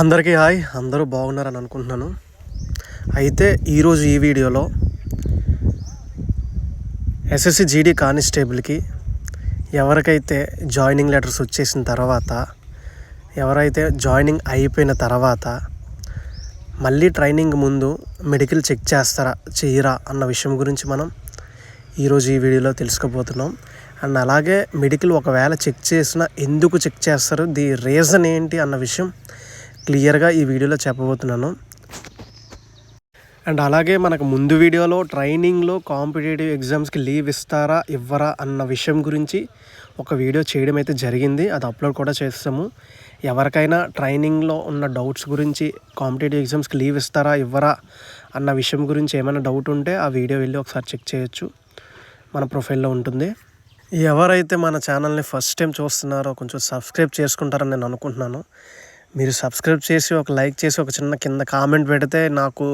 అందరికీ హాయ్. అందరూ బాగున్నారని అనుకుంటున్నాను. అయితే ఈరోజు ఈ వీడియోలో ఎస్ఎస్సి జీడీ కానిస్టేబుల్కి ఎవరికైతే జాయినింగ్ లెటర్స్ వచ్చేసిన తర్వాత ఎవరైతే జాయినింగ్ అయిపోయిన తర్వాత మళ్ళీ ట్రైనింగ్ ముందు మెడికల్ చెక్ చేస్తారా చెయ్యరా అన్న విషయం గురించి మనం ఈరోజు ఈ వీడియోలో తెలుసుకోబోతున్నాం. అండ్ అలాగే మెడికల్ ఒకవేళ చెక్ చేసినా ఎందుకు చెక్ చేస్తారు ది రీజన్ ఏంటి అన్న విషయం క్లియర్గా ఈ వీడియోలో చెప్పబోతున్నాను. అండ్ అలాగే మనకు ముందు వీడియోలో ట్రైనింగ్లో కాంపిటేటివ్ ఎగ్జామ్స్కి లీవ్ ఇస్తారా ఇవ్వరా అన్న విషయం గురించి ఒక వీడియో చేయడం అయితే జరిగింది. అది అప్లోడ్ కూడా చేస్తాము. ఎవరికైనా ట్రైనింగ్లో ఉన్న డౌట్స్ గురించి కాంపిటేటివ్ ఎగ్జామ్స్కి లీవ్ ఇస్తారా ఇవ్వరా అన్న విషయం గురించి ఏమైనా డౌట్ ఉంటే ఆ వీడియో వెళ్ళి ఒకసారి చెక్ చేయొచ్చు. మన ప్రొఫైల్లో ఉంటుంది. ఎవరైతే మన ఛానల్ని ఫస్ట్ టైం చూస్తున్నారో కొంచెం సబ్స్క్రైబ్ చేసుకుంటారని నేను అనుకుంటున్నాను. మీరు సబ్స్క్రైబ్ చేసి ఒక లైక్ చేసి ఒక చిన్న కింద కామెంట్ పెడితే నాకు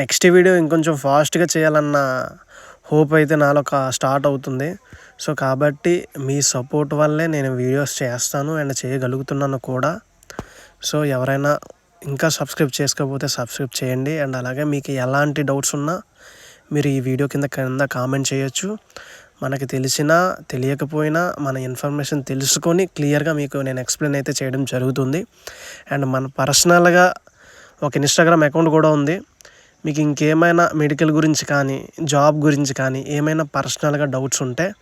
నెక్స్ట్ వీడియో ఇంకొంచెం ఫాస్ట్గా చేయాలన్న హోప్ అయితే నాలో ఒక స్టార్ట్ అవుతుంది. సో కాబట్టి మీ సపోర్ట్ వల్లే నేను వీడియోస్ చేస్తాను అండ్ చేయగలుగుతున్నాను కూడా. సో ఎవరైనా ఇంకా సబ్స్క్రైబ్ చేసుకోకపోతే సబ్స్క్రైబ్ చేయండి అండ్ అలాగే మీకు ఎలాంటి డౌట్స్ ఉన్నా మీరు ఈ వీడియో కింద కింద కామెంట్ చేయొచ్చు. మనకి తెలిసినా తెలియకపోయినా మన ఇన్ఫర్మేషన్ తెలుసుకొని క్లియర్గా మీకు నేను ఎక్స్ప్లెయిన్ అయితే చేయడం జరుగుతుంది. అండ్ మన పర్సనల్గా ఒక ఇన్స్టాగ్రామ్ అకౌంట్ కూడా ఉంది. మీకు ఇంకేమైనా మెడికల్ గురించి కానీ జాబ్ గురించి కానీ ఏమైనా పర్సనల్గా డౌట్స్ ఉంటే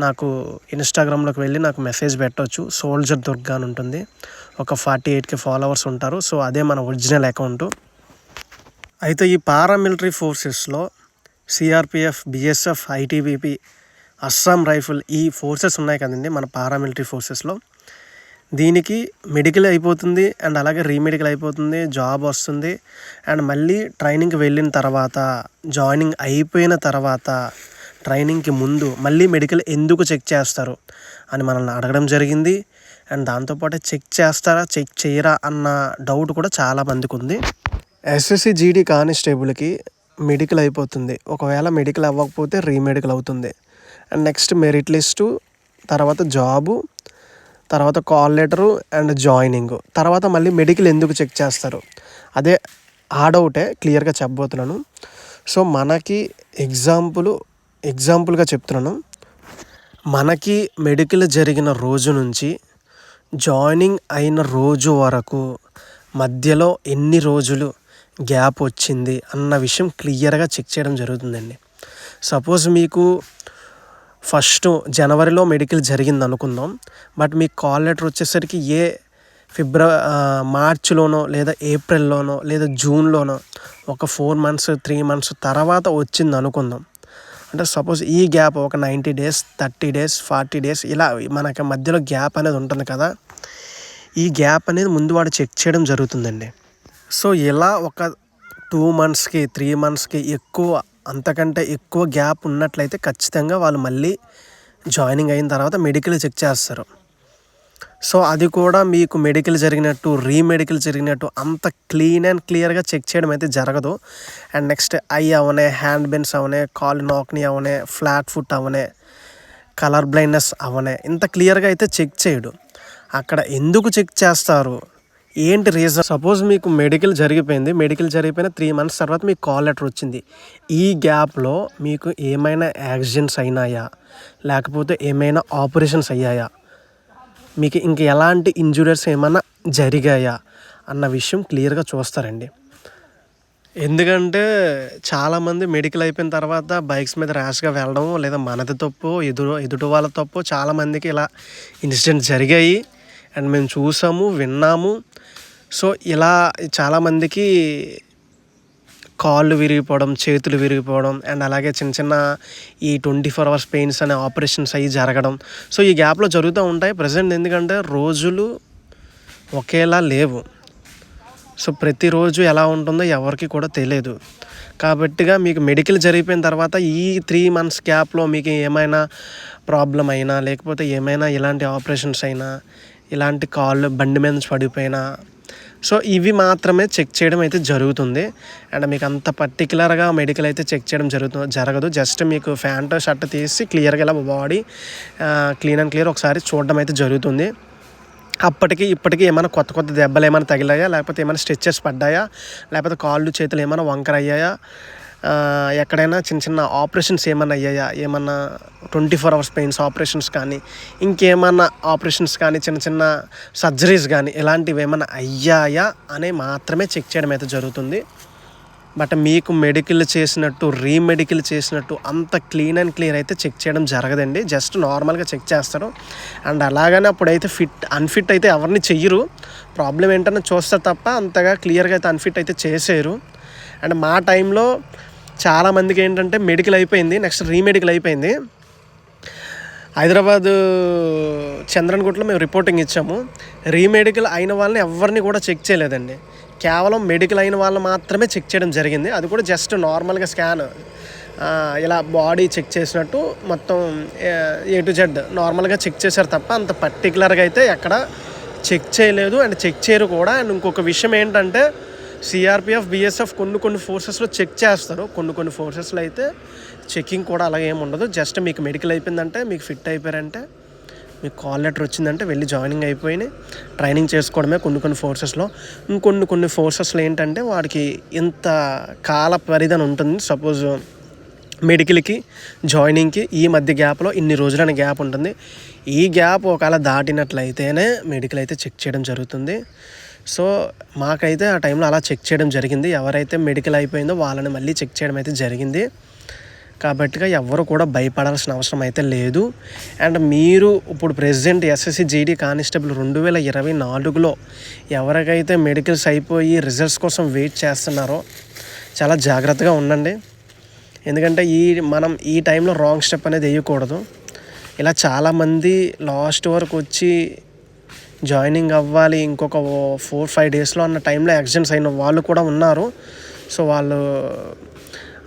నాకు ఇన్స్టాగ్రామ్లోకి వెళ్ళి నాకు మెసేజ్ పెట్టవచ్చు సోల్జర్ దుర్గా అని ఉంటుంది. ఒక ఫార్టీ ఎయిట్కి ఫాలోవర్స్ ఉంటారు. సో అదే మన ఒరిజినల్ అకౌంటు. అయితే ఈ paramilitary ఫోర్సెస్లో CRPF BSF ITBP Assam rifle ఈ ఫోర్సెస్ ఉన్నాయి కదండి మన పారామిలిటరీ ఫోర్సెస్లో. దీనికి మెడికల్ అయిపోతుంది అండ్ అలాగే రీమెడికల్ అయిపోతుంది జాబ్ వస్తుంది. అండ్ మళ్ళీ ట్రైనింగ్కి వెళ్ళిన తర్వాత జాయినింగ్ అయిపోయిన తర్వాత ట్రైనింగ్కి ముందు మళ్ళీ మెడికల్ ఎందుకు చెక్ చేస్తారు అని మనల్ని అడగడం జరిగింది. అండ్ దాంతోపాటు చెక్ చేస్తారా చెక్ చేయరా అన్న డౌట్ కూడా చాలా మందికి ఉంది. ఎస్ఎస్సి జీడీ కానిస్టేబుల్కి మెడికల్ అయిపోతుంది. ఒకవేళ మెడికల్ అవ్వకపోతే రీమెడికల్ అవుతుంది. అండ్ నెక్స్ట్ మెరిట్ లిస్టు తర్వాత జాబు తర్వాత కాల్ లెటరు అండ్ జాయినింగ్ తర్వాత మళ్ళీ మెడికల్ ఎందుకు చెక్ చేస్తారు? అదే ఆడౌటే క్లియర్గా చెప్పబోతున్నాను. సో మనకి ఎగ్జాంపుల్ ఎగ్జాంపుల్గా చెప్తున్నాను. మనకి మెడికల్ జరిగిన రోజు నుంచి జాయినింగ్ అయిన రోజు వరకు మధ్యలో ఎన్ని రోజులు గ్యాప్ వచ్చింది అన్న విషయం క్లియర్గా చెక్ చేయడం జరుగుతుందండి. సపోజ్ మీకు ఫస్ట్ జనవరిలో మెడికల్ జరిగింది అనుకుందాం బట్ మీ కాల్ లెటర్ వచ్చేసరికి ఏ ఫిబ్రవరి మార్చిలోనో లేదా ఏప్రిల్లోనో లేదా జూన్లోనో ఒక ఫోర్ మంత్స్ త్రీ మంత్స్ తర్వాత వచ్చింది అనుకుందాం అంటే సపోజ్ ఈ గ్యాప్ ఒక ninety days thirty days forty days ఇలా మనకి మధ్యలో గ్యాప్ అనేది ఉంటుంది కదా. ఈ గ్యాప్ అనేది ముందు వాడు చెక్ చేయడం జరుగుతుందండి. సో ఇలా ఒక టూ మంత్స్కి త్రీ మంత్స్కి ఎక్కువ అంతకంటే ఎక్కువ గ్యాప్ ఉన్నట్లయితే ఖచ్చితంగా వాళ్ళు మళ్ళీ జాయినింగ్ అయిన తర్వాత మెడికల్ చెక్ చేస్తారు. సో అది కూడా మీకు మెడికల్ జరిగినట్టు రీమెడికల్ జరిగినట్టు అంత క్లీన్ అండ్ క్లియర్గా చెక్ చేయడం అయితే జరగదు. అండ్ నెక్స్ట్ ఐ అవనే హ్యాండ్ బెన్స్ అవనే కాల్ నాక్ని అవనే ఫ్లాట్ ఫుట్ అవనే కలర్ బ్లైండ్నెస్ అవనే ఇంత క్లియర్గా అయితే చెక్ చేయడు. అక్కడ ఎందుకు చెక్ చేస్తారు? ఏంటి రీజన్ సపోజ్ మీకు మెడికల్ జరిగిపోయింది. మెడికల్ జరిగిపోయిన త్రీ మంత్స్ తర్వాత మీకు కాల్ లెటర్ వచ్చింది. ఈ గ్యాప్లో మీకు ఏమైనా యాక్సిడెంట్స్ అయినాయా? లేకపోతే ఏమైనా ఆపరేషన్స్ అయ్యాయా? మీకు ఇంక ఎలాంటి ఇంజురీస్ ఏమైనా జరిగాయా? అన్న విషయం క్లియర్గా చూస్తారండి. ఎందుకంటే చాలామంది మెడికల్ అయిపోయిన తర్వాత బైక్స్ మీద ర్యాష్గా వెళ్ళడం లేదా మనది తప్పు ఎదురు ఎదుటి వాళ్ళ తప్పు చాలామందికి ఇలా ఇన్సిడెంట్స్ జరిగాయి. అండ్ మేము చూసాము విన్నాము. సో ఇలా చాలామందికి కాళ్ళు విరిగిపోవడం చేతులు విరిగిపోవడం అండ్ అలాగే చిన్న చిన్న ఈ ట్వంటీ ఫోర్ అవర్స్ పెయిన్స్ అనే ఆపరేషన్స్ అవి జరగడం. సో ఈ గ్యాప్లో జరుగుతూ ఉంటాయి. ప్రజెంట్ ఎందుకంటే రోజులు ఒకేలా లేవు. సో ప్రతిరోజు ఎలా ఉంటుందో ఎవరికి కూడా తెలియదు. కాబట్టిగా మీకు మెడికల్ జరిగిపోయిన తర్వాత ఈ త్రీ మంత్స్ గ్యాప్లో మీకు ఏమైనా ప్రాబ్లం అయినా లేకపోతే ఏమైనా ఇలాంటి ఆపరేషన్స్ అయినా ఇలాంటి కాళ్ళు బండి మీద నుంచి పడిపోయినా సో ఇవి మాత్రమే చెక్ చేయడం అయితే జరుగుతుంది. అండ్ మీకు అంత పర్టికులర్గా మెడికల్ అయితే చెక్ చేయడం జరుగుతుంది జరగదు. జస్ట్ మీకు ఫ్యాంట్ షర్ట్ తీసి క్లియర్గా ఇలా బాడీ క్లీన్ అండ్ క్లియర్ ఒకసారి చూడడం అయితే జరుగుతుంది. అప్పటికి ఇప్పటికి ఏమైనా కొత్త కొత్త దెబ్బలు ఏమైనా తగిలాయా? లేకపోతే ఏమైనా స్ట్రెచెస్ పడ్డాయా? లేకపోతే కాళ్ళు చేతులు ఏమైనా వంకర అయ్యాయా ఎక్కడైనా చిన్న చిన్న ఆపరేషన్స్ ఏమైనా అయ్యాయా? ఏమన్నా twenty four hours pains operations కానీ ఇంకేమన్నా ఆపరేషన్స్ కానీ చిన్న చిన్న సర్జరీస్ కానీ ఇలాంటివి ఏమైనా అయ్యాయా అని మాత్రమే చెక్ చేయడం అయితే జరుగుతుంది. బట్ మీకు మెడికల్ చేసినట్టు రీమెడికల్ చేసినట్టు అంత క్లీన్ అండ్ క్లియర్ అయితే చెక్ చేయడం జరగదండి. జస్ట్ నార్మల్గా చెక్ చేస్తారు. అండ్ అలాగనే అప్పుడైతే ఫిట్ అన్ఫిట్ అయితే ఎవరిని చెయ్యరు. ప్రాబ్లం ఏంటన్నా చూస్తారు తప్ప అంతగా క్లియర్గా అయితే అన్ఫిట్ అయితే చేసేయరు. అండ్ మా టైంలో చాలామందికి ఏంటంటే మెడికల్ అయిపోయింది. నెక్స్ట్ రీమెడికల్ అయిపోయింది. హైదరాబాద్ చంద్రన్గుట్లో మేము రిపోర్టింగ్ ఇచ్చాము. రీమెడికల్ అయిన వాళ్ళని ఎవరిని కూడా చెక్ చేయలేదండి. కేవలం మెడికల్ అయిన వాళ్ళు మాత్రమే చెక్ చేయడం జరిగింది. అది కూడా జస్ట్ నార్మల్గా స్కాన్ ఇలా బాడీ చెక్ చేసినట్టు మొత్తం ఏ టు జెడ్ నార్మల్గా చెక్ చేశారు తప్ప అంత పర్టికులర్గా అయితే ఎక్కడ చెక్ చేయలేదు. అండ్ చెక్ చేయరు కూడా. అండ్ ఇంకొక విషయం ఏంటంటే సిఆర్పిఎఫ్ బిఎస్ఎఫ్ కొన్ని కొన్ని ఫోర్సెస్లో చెక్ చేస్తారు. కొన్ని కొన్ని ఫోర్సెస్లో అయితే చెకింగ్ కూడా అలాగే ఏమి ఉండదు. జస్ట్ మీకు మెడికల్ అయిపోయిందంటే మీకు ఫిట్ అయిపోయారంటే మీకు కాల్ లెటర్ వచ్చిందంటే వెళ్ళి జాయినింగ్ అయిపోయి ట్రైనింగ్ చేసుకోవడమే కొన్ని కొన్ని ఫోర్సెస్లో ఇంకొన్ని కొన్ని ఫోర్సెస్లో ఏంటంటే వాడికి ఇంత కాల పరిధి ఉంటుంది. సపోజ్ మెడికల్కి జాయినింగ్కి ఈ మధ్య గ్యాప్లో ఇన్ని రోజులైన గ్యాప్ ఉంటుంది. ఈ గ్యాప్ ఒకవేళ దాటినట్లయితేనే మెడికల్ అయితే చెక్ చేయడం జరుగుతుంది. సో మాకైతే ఆ టైంలో అలా చెక్ చేయడం జరిగింది. ఎవరైతే మెడికల్ అయిపోయిందో వాళ్ళని మళ్ళీ చెక్ చేయడం అయితే జరిగింది. కాబట్టిగా ఎవరు కూడా భయపడాల్సిన అవసరం అయితే లేదు. అండ్ మీరు ఇప్పుడు ప్రెసిడెంట్ ఎస్ఎస్సి జీడీ కానిస్టేబుల్ రెండు వేల ఇరవై నాలుగులో ఎవరికైతే మెడికల్స్ అయిపోయి రిజల్ట్స్ కోసం వెయిట్ చేస్తున్నారో చాలా జాగ్రత్తగా ఉండండి. ఎందుకంటే ఈ మనం ఈ టైంలో రాంగ్ స్టెప్ అనేది వేయకూడదు. ఇలా చాలామంది లాస్ట్ వరకు వచ్చి జాయినింగ్ అవ్వాలి ఇంకొక ఫోర్ ఫైవ్ డేస్లో అన్న టైంలో యాక్సిడెంట్స్ అయిన వాళ్ళు కూడా ఉన్నారు. సో వాళ్ళు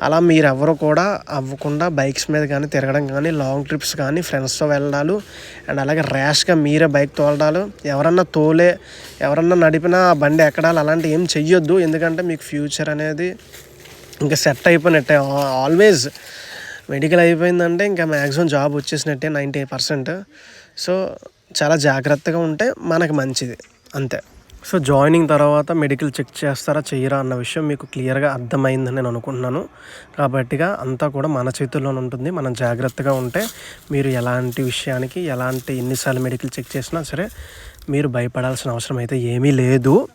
అలా మీరు కూడా అవ్వకుండా బైక్స్ మీద కానీ తిరగడం కానీ లాంగ్ ట్రిప్స్ కానీ ఫ్రెండ్స్తో వెళ్ళడాలు అండ్ అలాగే ర్యాష్గా మీరే బైక్ తోలడాలు. ఎవరన్నా తోలే ఎవరన్నా నడిపినా ఆ బండి ఎక్కడాలి అలాంటివి ఏం చెయ్యొద్దు. ఎందుకంటే మీకు ఫ్యూచర్ అనేది ఇంకా సెట్ అయిపోయినట్టే. ఆల్వేస్ మెడికల్ అయిపోయిందంటే ఇంకా మ్యాక్సిమం జాబ్ వచ్చేసినట్టే నైంటీ పర్సెంట్ సో చాలా జాగ్రత్తగా ఉంటే మనకు మంచిది. అంతే. సో జాయినింగ్ తర్వాత మెడికల్ చెక్ చేస్తారా చెయ్యరా అన్న విషయం మీకు క్లియర్గా అర్థమైందని నేను అనుకుంటున్నాను. కాబట్టిగా అంతా కూడా మన చేతుల్లోనే ఉంటుంది. మనం జాగ్రత్తగా ఉంటే మీరు ఎలాంటి విషయానికి ఎలాంటి ఎన్నిసార్లు మెడికల్ చెక్ చేసినా సరే మీరు భయపడాల్సిన అవసరం అయితే ఏమీ లేదు.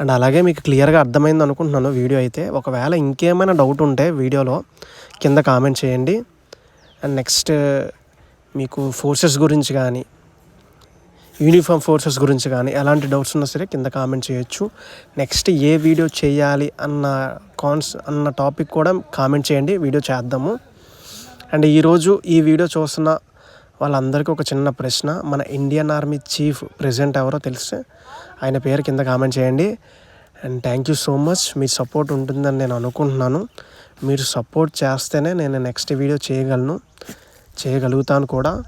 అండ్ అలాగే మీకు క్లియర్గా అర్థమైంది అనుకుంటున్నాను వీడియో అయితే. ఒకవేళ ఇంకేమైనా డౌట్ ఉంటే వీడియోలో కింద కామెంట్ చేయండి. అండ్ నెక్స్ట్ మీకు ఫోర్సెస్ గురించి కానీ యూనిఫామ్ ఫోర్సెస్ గురించి కానీ ఎలాంటి డౌట్స్ ఉన్నా సరే కింద కామెంట్ చేయొచ్చు. నెక్స్ట్ ఏ వీడియో చేయాలి అన్న కాన్స్ అన్న టాపిక్ కూడా కామెంట్ చేయండి. వీడియో చేద్దాము. అండ్ ఈరోజు ఈ వీడియో చూస్తున్న వాళ్ళందరికీ ఒక చిన్న ప్రశ్న. మన ఇండియన్ ఆర్మీ చీఫ్ ప్రెసిడెంట్ ఎవరో తెలిస్తే ఆయన పేరు కింద కామెంట్ చేయండి. And thank you so much. Me support ఉంటుందని నేను అనుకుంటున్నాను. మీరు సపోర్ట్ చేస్తేనే నేను నెక్స్ట్ వీడియో చేయగలను చేయగలుగుతాను కూడా.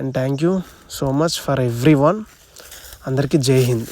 And thank you so much for every one అందరికీ జై హింద్.